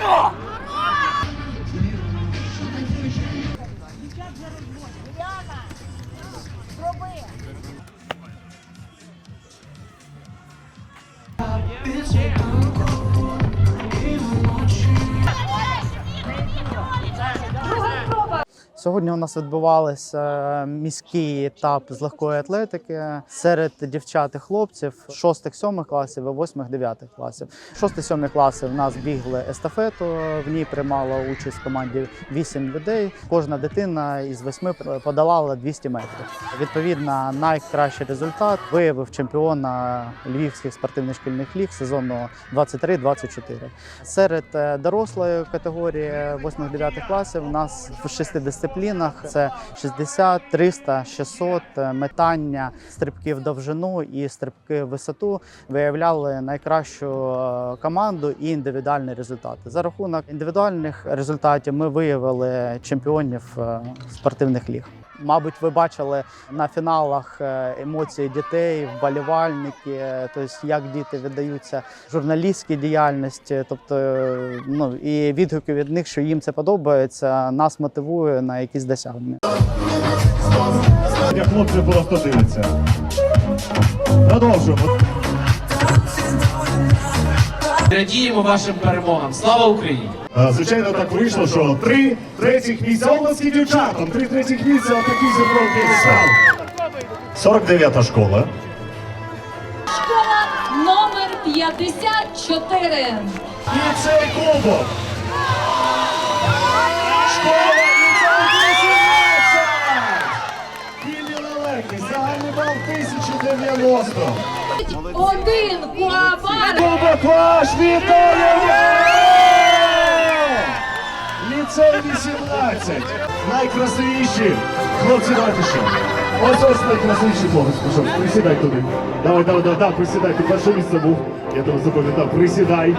Зроби! Сьогодні у нас відбувався міський етап з легкої атлетики серед дівчат і хлопців 6-7 класів і 8-9 класів. 6-7 класи в нас бігли естафету. В ній приймала участь в команді 8 людей. Кожна дитина із 8 подолала 200 метрів. Відповідно, найкращий результат виявив чемпіона львівських спортивних шкільних ліг сезону 23-24. Серед е, дорослої категорії 8-9 класів у нас в шести дисциплінах це 60, 300, 600, е, метання, стрибки в довжину і стрибки в висоту виявляли найкращу е, команду і індивідуальні результати. За рахунок індивідуальних результатів ми виявили чемпіонів е, спортивних ліг. Мабуть, ви бачили на фіналах е, емоції дітей, вболівальники, тобто як діти віддаються журналістській діяльності, тобто е, ну і відгуки від них, що їм це подобається, нас мотивує на якісь досягнення. Як хлопці просто дивляться. Продовжуємо. Радіємо вашим перемогам. Слава Україні! Е, Звичайно, так вийшло, що три третіх місця області дівчатам. Три третіх місця отакі зібровки став. 49-та школа. Школа номер 54. І цей кубок. Школа ліцей 18. Білі лелеки. Загальний бал 1090. Один Куабар. Кубок! Ліцей 18. Найкрасивіші. Хлопці, ратиші. Ось ось найкрасивіші хлопець пішов. Присідай туди. Давай, давай, давай, давай, присідай. Ти перше місце був. Я тебе запам'ятав. Присідай.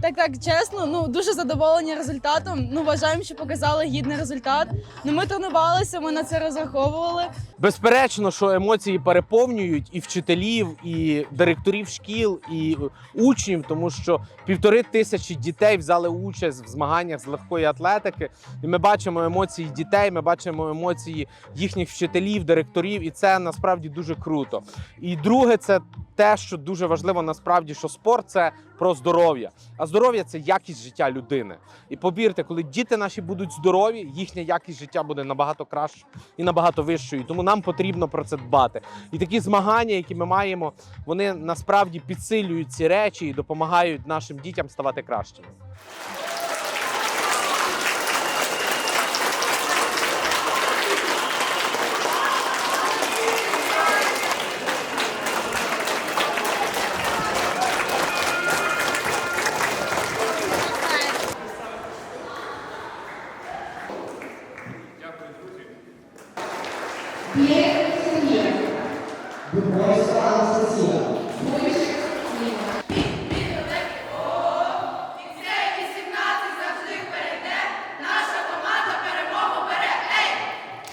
Так, так, чесно, ну дуже задоволені результатом. Ну вважаємо, що показали гідний результат. Ну ми тренувалися, ми на це розраховували. Безперечно, що емоції переповнюють і вчителів, і директорів шкіл, і учнів, тому що півтори тисячі дітей взяли участь в змаганнях з легкої атлетики. І ми бачимо емоції дітей, ми бачимо емоції їхніх вчителів, директорів, і це насправді дуже круто. І друге, це те, що дуже важливо насправді, що спорт це про здоров'я. А здоров'я це якість життя людини. І повірте, коли діти наші будуть здорові, їхня якість життя буде набагато краще і набагато вищою. Тому нам потрібно про це дбати. І такі змагання, які ми маємо, вони насправді підсилюють ці речі і допомагають нашим дітям ставати кращими. Pierre Seria. Do Bois Sala Seria.